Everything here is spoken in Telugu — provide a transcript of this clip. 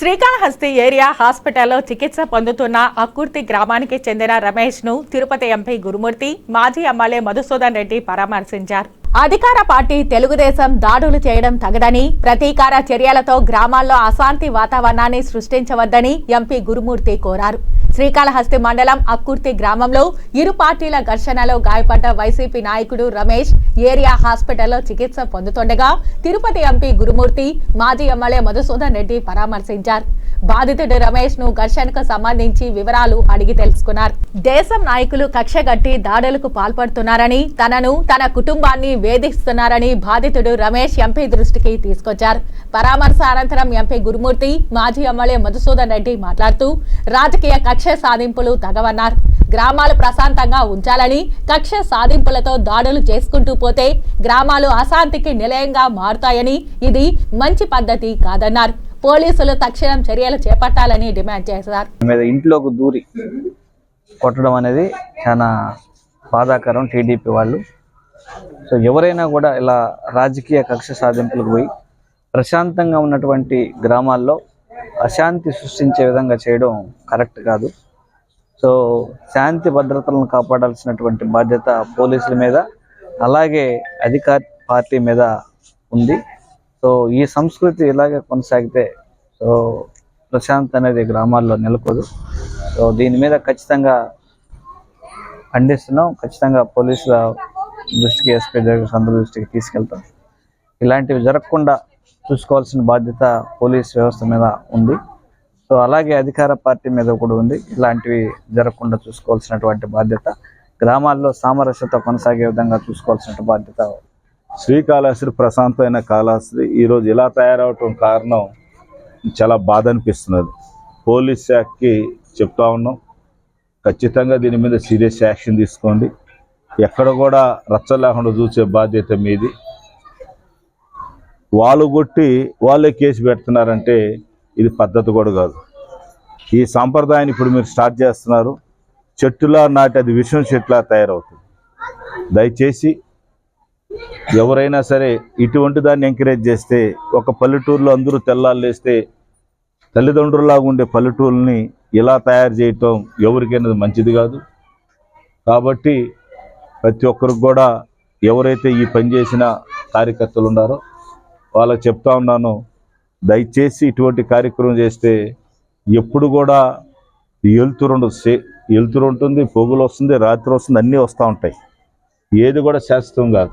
శ్రీకాళహస్తి ఏరియా హాస్పిటల్లో చికిత్స పొందుతున్న అక్కుర్తి గ్రామానికి చెందిన రమేష్ను తిరుపతి ఎంపీ గురుమూర్తి మాజీ ఎమ్మెల్యే మధుసూదన్ రెడ్డి పరామర్శించారు. అధికార పార్టీ తెలుగుదేశం దాడులు చేయడం తగదని ప్రతీకార చర్యలతో గ్రామాల్లో అశాంతి వాతావరణాన్ని సృష్టించవద్దని ఎంపీ గురుమూర్తి కోరారు. శ్రీకాళహస్తి మండలం అక్కుర్తి గ్రామంలో ఇరు పార్టీల ఘర్షణలో గాయపడ్డ వైసీపీ నాయకుడు రమేష్ ఏరియా హాస్పిటల్లో చికిత్స పొందుతుండగా తిరుపతి ఎంపీ గురుమూర్తి మాజీ ఎమ్మెల్యే మధుసూదన్ రెడ్డి పరామర్శించారు. బాధితుడు రమేష్ను ఘర్షణకు సంబంధించి వివరాలు అడిగి తెలుసుకున్నారు. దేశం నాయకులు కక్షగట్టి దాడులకు పాల్పడుతున్నారని తనను తన కుటుంబాన్ని వేధిస్తున్నారని బాధితుడు రమేష్ ఎంపీ దృష్టికి తీసుకొచ్చారు. పరామర్శ అనంతరం ఎంపీ గురుమూర్తి మాజీ ఎమ్మెల్యే మధుసూదన్ రెడ్డి మాట్లాడుతూ రాజకీయ కక్ష సాధింపులు తగవన్నారు. గ్రామాలు ప్రశాంతంగా ఉంచాలని కక్ష సాధింపులతో దాడులు చేసుకుంటూ పోతే గ్రామాలు అశాంతికి నిలయంగా మారుతాయని ఇది మంచి పద్ధతి కాదన్నారు. పోలీసులు తక్షణం చర్యలు చేపట్టాలని డిమాండ్ చేశారు. ఇంట్లోకి దూరి కొట్టడం అనేది చాలా బాధాకరం టీడీపీ వాళ్ళు. సో ఎవరైనా కూడా ఇలా రాజకీయ కక్ష సాధింపులకు పోయి ప్రశాంతంగా ఉన్నటువంటి గ్రామాల్లో అశాంతి సృష్టించే విధంగా చేయడం కరెక్ట్ కాదు. సో శాంతి భద్రతలను కాపాడాల్సినటువంటి బాధ్యత పోలీసుల మీద అలాగే అధికార పార్టీ మీద ఉంది. సో ఈ సంస్కృతి ఇలాగే కొనసాగితే సో ప్రశాంత్ అనేది గ్రామాల్లో నెలకొదు. సో దీని మీద ఖచ్చితంగా ఖండిస్తున్నాం. ఖచ్చితంగా పోలీసుల దృష్టికి ఎస్పీ అందరి దృష్టికి తీసుకెళ్తాం. ఇలాంటివి జరగకుండా చూసుకోవాల్సిన బాధ్యత పోలీస్ వ్యవస్థ మీద ఉంది. సో అలాగే అధికార పార్టీ మీద కూడా ఉంది. ఇలాంటివి జరగకుండా చూసుకోవాల్సినటువంటి బాధ్యత గ్రామాల్లో సామరస్యత కొనసాగే విధంగా చూసుకోవాల్సిన బాధ్యత శ్రీకాళహస్తి ప్రశాంతమైన కాళహస్తి. ఈరోజు ఇలా తయారవటం కారణం చాలా బాధ అనిపిస్తున్నది. పోలీస్ శాఖకి చెప్తా ఉన్నాం ఖచ్చితంగా దీని మీద సీరియస్ యాక్షన్ తీసుకోండి. ఎక్కడ కూడా రచ్చ లేకుండా చూసే బాధ్యత మీది. వాళ్ళు కొట్టి వాళ్ళే కేసు పెడుతున్నారంటే ఇది పద్ధతి కూడా కాదు. ఈ సాంప్రదాయాన్ని ఇప్పుడు మీరు స్టార్ట్ చేస్తున్నారు. చెట్టులా నాటి అది విషం చెట్టులా తయారవుతుంది. దయచేసి ఎవరైనా సరే ఇటువంటి దాన్ని ఎంకరేజ్ చేస్తే ఒక పల్లెటూరులో అందరూ తెల్లాళ్ళు వేస్తే తల్లిదండ్రులాగా ఉండే పల్లెటూరుని ఇలా తయారు చేయటం ఎవరికైనా మంచిది కాదు. కాబట్టి ప్రతి ఒక్కరికి కూడా ఎవరైతే ఈ పని చేసిన కార్యకర్తలు ఉన్నారో వాళ్ళకి చెప్తా ఉన్నాను. దయచేసి ఇటువంటి కార్యక్రమం చేస్తే ఎప్పుడు కూడా వెలుతురు సే- వెలుతురు ఉంటుంది పొగులు వస్తుంది రాత్రి వస్తుంది అన్నీ వస్తూ ఉంటాయి. ఏది కూడా శాశ్వతం కాదు.